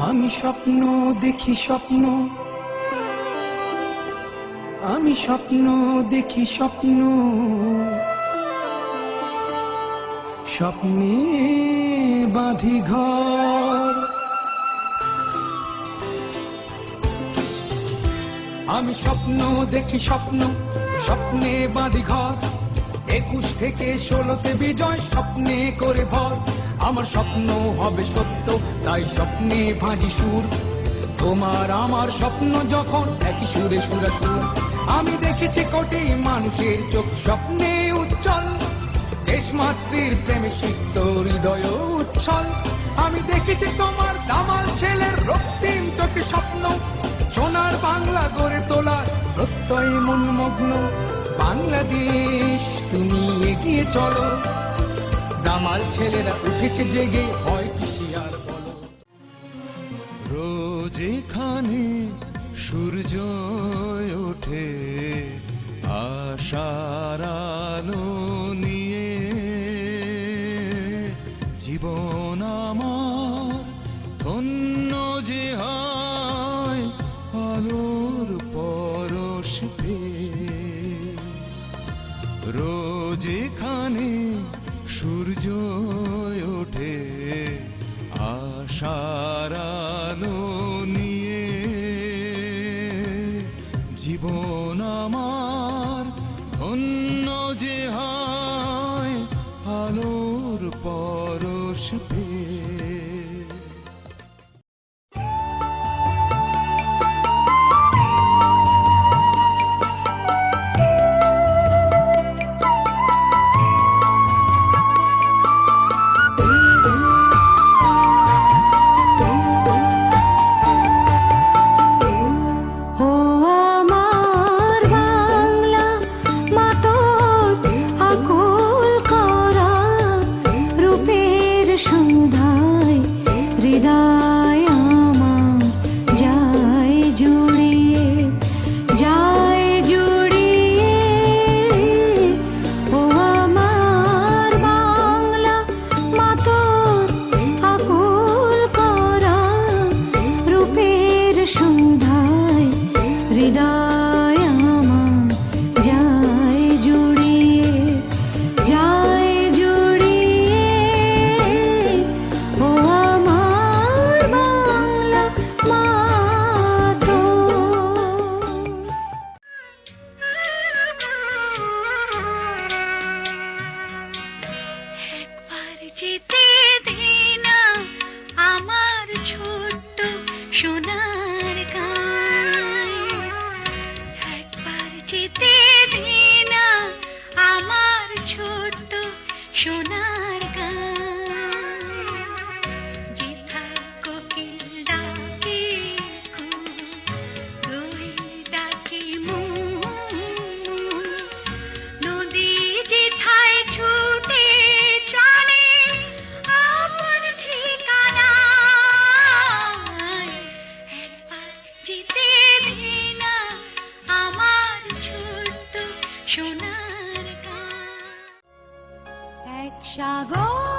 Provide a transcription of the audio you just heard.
আমি স্বপ্ন, দেখি স্বপ্ন। আমি স্বপ্ন, দেখি স্বপ্ন। স্বপ্নে বাঁধি ঘর। আমি স্বপ্ন, দেখি স্বপ্ন। স্বপ্নে বাঁধি ঘর। একুশ থেকে ষোলোতে বিজয়, স্বপ্নে করে ভর। আমার স্বপ্ন হবে সত্য, তাই স্বপ্নে ভাঁজি সুর। তোমার আমার স্বপ্ন যখন একই সুরে সুরা সুর আমি দেখেছি কোটি মানুষের চোখ স্বপ্নে উজ্জ্বল। দেশ মাতৃর প্রেমে সিক্ত হৃদয় উচ্ছল। আমি দেখেছি তোমার দামাল ছেলের রক্তিম চোখে স্বপ্ন। সোনার বাংলা গড়ে তোলার প্রত্যয় মনমগ্ন। বাংলাদেশ, তুমি এগিয়ে চলো। দামাল ছেলেরা উঠেছে জেগে, হয় কি আর বলো। রোজ এখানে সূর্য ওঠে, আশার আলো নিয়ে। জীবন আমার ধন্য যে হয় আলোর পরশ। রোজ এখানে সূর্য ওঠে আশার নিয়ে। জীবন আমার ধন্য যে হয় আলোর পরশ সোনার সাগর